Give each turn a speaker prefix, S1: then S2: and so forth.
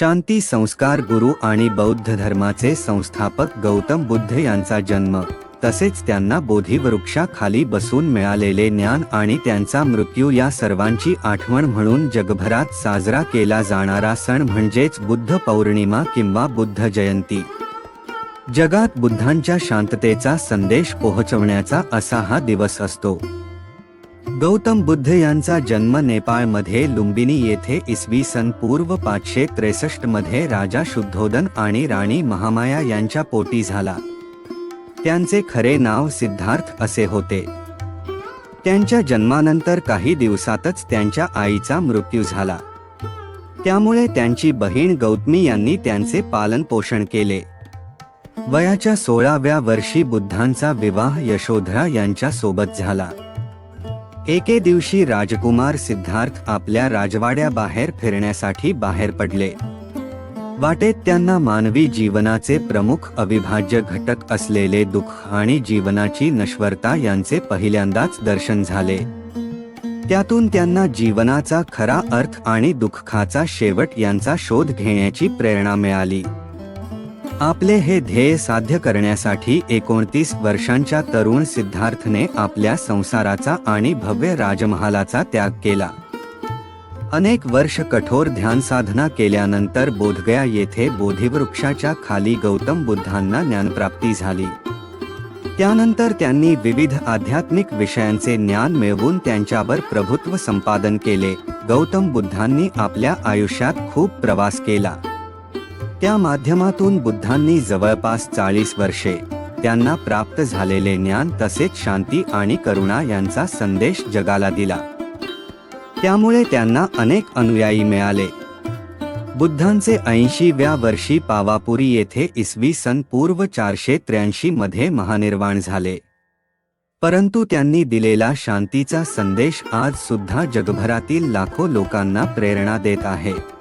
S1: शांती संस्कार गुरु आणि बौद्ध धर्माचे संस्थापक गौतम बुद्ध यांचा जन्म. तसेच त्यांना बोधीवृक्षाखाली बसून मिळालेले ज्ञान आणि त्यांचा मृत्यू या सर्वांची आठवण म्हणून जगभरात साजरा केला जाणारा सण म्हणजेच बुद्ध पौर्णिमा किंवा बुद्ध जयंती. जगात बुद्धांच्या शांततेचा संदेश पोहोचवण्याचा असा हा दिवस असतो. गौतम बुद्ध यांचा जन्म नेपाळमध्ये लुंबिनी येथे इसवी सन पूर्व पाचशे त्रेसष्टमध्ये राजा शुद्धोदन आणि राणी महामाया यांच्या पोटी झाला. त्यांचे खरे नाव सिद्धार्थ असे होते. त्यांच्या जन्मानंतर काही दिवसातच त्यांच्या आईचा मृत्यू झाला. त्यामुळे त्यांची बहीण गौतमी यांनी त्यांचे पालन पोषण केले. वयाच्या सोळाव्या वर्षी बुद्धांचा विवाह यशोधरा यांच्या सोबत झाला. एके दिवशी राजकुमार सिद्धार्थ आपल्या राजवाड्याबाहेर फिरण्यासाठी बाहेर पडले. वाटेत त्यांना मानवी जीवनाचे प्रमुख अविभाज्य घटक असलेले दुःख आणि जीवनाची नश्वरता यांचे पहिल्यांदाच दर्शन झाले. त्यातून त्यांना जीवनाचा खरा अर्थ आणि दुःखाचा शेवट यांचा शोध घेण्याची प्रेरणा मिळाली. आपले हे ध्येय साध्य करण्यासाठी एकोणतीस वर्षांच्या तरुण सिद्धार्थने आपल्या संसाराचा आणि भव्य राजमहालाचा त्याग केला. अनेक वर्ष कठोर ध्यानसाधना केल्यानंतर बोधगया येथे बोधिवृक्षाच्या खाली गौतम बुद्धांना ज्ञानप्राप्ती झाली. त्यानंतर त्यांनी विविध आध्यात्मिक विषयांचे ज्ञान मिळवून त्यांच्यावर प्रभुत्व संपादन केले. गौतम बुद्धांनी आपल्या आयुष्यात खूप प्रवास केला. त्या माध्यमातून बुद्धांनी जवळपास चाळीस वर्षे त्यांना प्राप्त झालेले ज्ञान तसेच शांती आणि करुणा यांचा संदेश जगाला दिला. त्यामुळे त्यांना अनेक अनुयायी मिळाले. बुद्धांचे ऐंशीव्या वर्षी पावापुरी येथे इसवी सन पूर्व चारशे त्र्याऐंशी मध्ये महानिर्वाण झाले. परंतु त्यांनी दिलेला शांतीचा संदेश आज सुद्धा जगभरातील लाखो लोकांना प्रेरणा देत आहे.